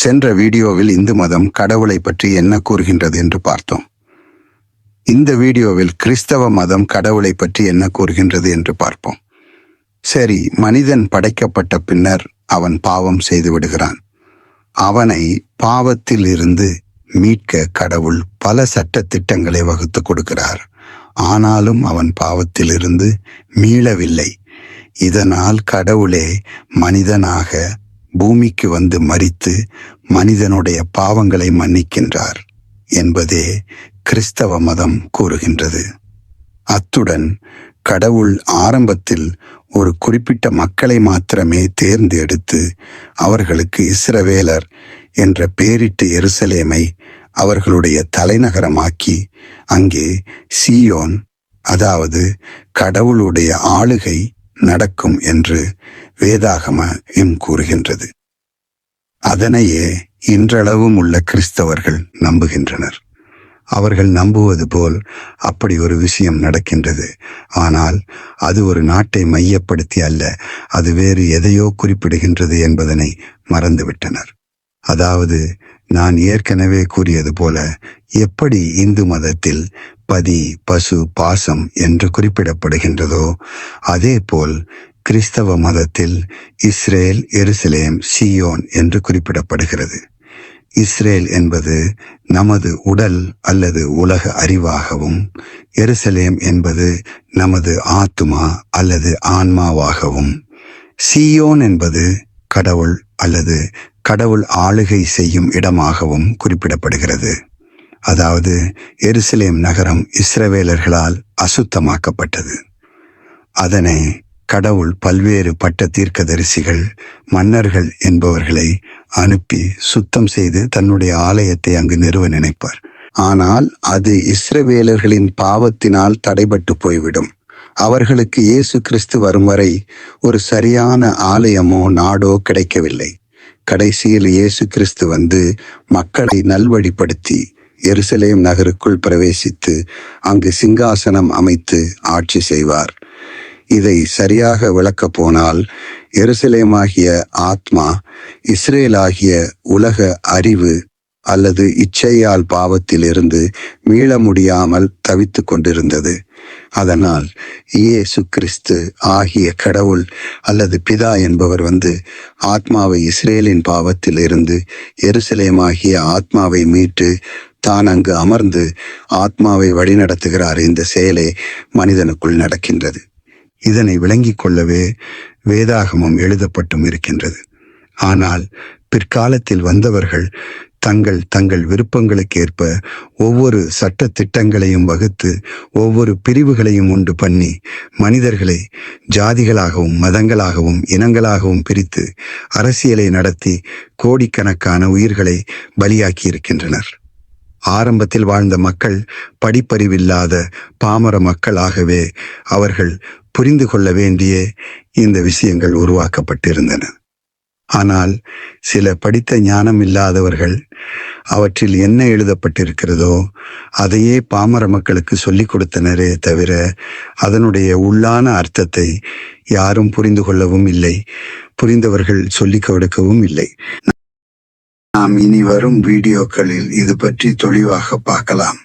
சென்ற வீடியோவில் இந்து மதம் கடவுளை பற்றி என்ன கூறுகின்றது என்று பார்த்தோம். இந்த வீடியோவில் கிறிஸ்தவ மதம் கடவுளை பற்றி என்ன கூறுகின்றது என்று பார்ப்போம். சரி மனிதன் படைக்கப்பட்ட பின்னர் அவன் பாவம் செய்து விடுகிறான். அவனை பாவத்தில் இருந்து மீட்க கடவுள் பல சட்ட திட்டங்களை வகுத்து கொடுக்கிறார். ஆனாலும் அவன் பாவத்திலிருந்து மீளவில்லை. இதனால் கடவுளே மனிதனாக பூமிக்கு வந்து மரித்து மனிதனுடைய பாவங்களை மன்னிக்கின்றார் என்பதே கிறிஸ்தவ மதம் கூறுகின்றது. அத்துடன் கடவுள் ஆரம்பத்தில் ஒரு குறிப்பிட்ட மக்களை மாத்திரமே தேர்ந்தெடுத்து அவர்களுக்கு இஸ்ரவேலர் என்ற பேரிட்டு எருசலேமை அவர்களுடைய தலைநகரமாக்கி அங்கே சியோன் அதாவது கடவுளுடைய ஆளுகை நடக்கும் என்று வேதாகம எம் கூறுகின்றது. அதனையே இன்றளவும் உள்ள கிறிஸ்தவர்கள் நம்புகின்றனர். அவர்கள் நம்புவது போல் அப்படி ஒரு விஷயம் நடக்கின்றது. ஆனால் அது ஒரு நாட்டை மையப்படுத்தி அல்ல அது வேறு எதையோ குறிப்பிடுகின்றது என்பதனை மறந்துவிட்டனர். அதாவது நான் ஏற்கனவே கூறியது போல எப்படி இந்து மதத்தில் பதி பசு பாசம் என்று குறிப்பிடப்படுகின்றதோ அதே போல் கிறிஸ்தவ மதத்தில் இஸ்ரேல் எருசலேம் சியோன் என்று குறிப்பிடப்படுகிறது. இஸ்ரேல் என்பது நமது உடல் அல்லது உலக அறிவாகவும் எருசலேம் என்பது நமது ஆத்துமா அல்லது ஆன்மாவாகவும் சியோன் என்பது கடவுள் அல்லது கடவுள் ஆளுகை செய்யும் இடமாகவும் குறிப்பிடப்படுகிறது. அதாவது எருசலேம் நகரம் இஸ்ரவேலர்களால் அசுத்தமாக்கப்பட்டது. அதனை கடவுள் பல்வேறு பட்ட தீர்க்கதரிசிகள் மன்னர்கள் என்பவர்களை அனுப்பி சுத்தம் செய்து தன்னுடைய ஆலயத்தை அங்கு நிறுவ நினைப்பார். ஆனால் அது இஸ்ரவேலர்களின் பாவத்தினால் தடைபட்டு போய்விடும். அவர்களுக்கு இயேசு கிறிஸ்து வரும் வரை ஒரு சரியான ஆலயமோ நாடோ கிடைக்கவில்லை. கடைசியில் இயேசு கிறிஸ்து வந்து மக்களை நல்வழிப்படுத்தி எருசலேம் நகருக்குள் பிரவேசித்து அங்கு சிங்காசனம் அமைத்து ஆட்சி செய்வார். இதை சரியாக விளக்கப் போனால் எருசலேமாகிய ஆத்மா இஸ்ரேலாகிய உலக அறிவு அல்லது இச்சையால் பாவத்திலிருந்து மீள முடியாமல் தவித்து கொண்டிருந்தது. அதனால் இயேசு கிறிஸ்து ஆகிய கடவுள் அல்லது பிதா என்பவர் வந்து ஆத்மாவை இஸ்ரேலின் பாவத்தில் இருந்து எருசலேமாகிய ஆத்மாவை மீட்டு தான் அங்கு அமர்ந்து ஆத்மாவை வழிநடத்துகிறார் இந்த செயலே மனிதனுக்குள் நடக்கின்றது. இதனை விளங்கிக் கொள்ளவே வேதாகமம் எழுதப்பட்டும் இருக்கின்றது. ஆனால் பிற்காலத்தில் வந்தவர்கள் தங்கள் தங்கள் விருப்பங்களுக்கு ஏற்ப ஒவ்வொரு சட்ட திட்டங்களையும் வகுத்து ஒவ்வொரு பிரிவுகளையும் உண்டு பண்ணி மனிதர்களை ஜாதிகளாகவும் மதங்களாகவும் இனங்களாகவும் பிரித்து அரசியலை நடத்தி கோடிக்கணக்கான உயிர்களை பலியாக்கி இருக்கின்றனர் ஆரம்பத்தில் வாழ்ந்த மக்கள் படிப்பறிவில்லாத பாமர மக்களாகவே அவர்கள் புரிந்து கொள்ள வேண்டிய இந்த விஷயங்கள் உருவாக்கப்பட்டிருந்தன. ஆனால் சில படித்த ஞானம் இல்லாதவர்கள் அவற்றில் என்ன எழுதப்பட்டிருக்கிறதோ அதையே பாமர மக்களுக்கு சொல்லிக் கொடுத்தனரே தவிர அதனுடைய உள்ளான அர்த்தத்தை யாரும் புரிந்து கொள்ளவும் இல்லை. புரிந்தவர்கள் சொல்லிக் கொடுக்கவும் இல்லை. நாம் இனி வரும் வீடியோக்களில் இது பற்றி தெளிவாக பார்க்கலாம்.